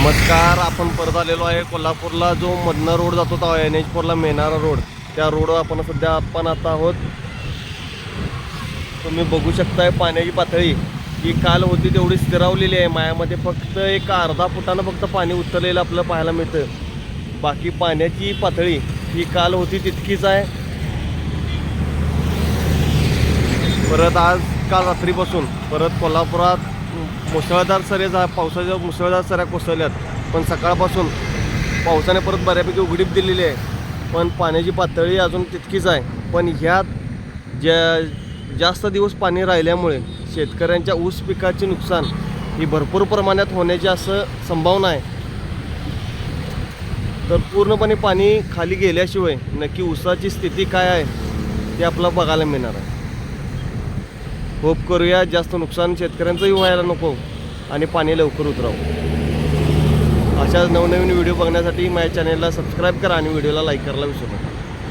नमस्कार आपण परत आलेलो आहे कोल्हापूरला. जो मधनं रोड जातो तो एन एच फोरला मेनारा रोड. त्या रोडवर आपण सध्या आपण आता आहोत. तुम्ही बघू शकताय पाण्याची पातळी. ही काल होती तेवढी स्थिरावलेली आहे. मायामध्ये फक्त एक अर्धा फुटानं फक्त पाणी उतरलेलं आपल्याला पाहायला मिळतं. बाकी पाण्याची पातळी ही काल होती तितकीच आहे. परत आज काल रात्रीपासून परत कोल्हापुरात मुसळधार सरे जा पावसाच्या मुसळधार सऱ्या कोसळल्यात. पण सकाळपासून पावसाने परत बऱ्यापैकी उघडीप दिलेली आहे. पण पाण्याची पातळी अजून तितकीच आहे. पण ह्यात ज्या जास्त दिवस पाणी राहिल्यामुळे शेतकऱ्यांच्या ऊस पिकाचे नुकसान ही भरपूर प्रमाणात होण्याची असं संभावना आहे. तर पूर्णपणे पाणी खाली गेल्याशिवाय नक्की ऊसाची स्थिती काय आहे ते आपल्याला बघायला मिळणार आहे. होप करूया जास्त नुकसान शेतकऱ्यांचंही व्हायला नको आणि पाणी लवकर उतरावं. अशा नवनवीन व्हिडिओ बघण्यासाठी माझ्या चॅनेलला सबस्क्राईब करा आणि व्हिडिओला लाईक करायला विसरू नका.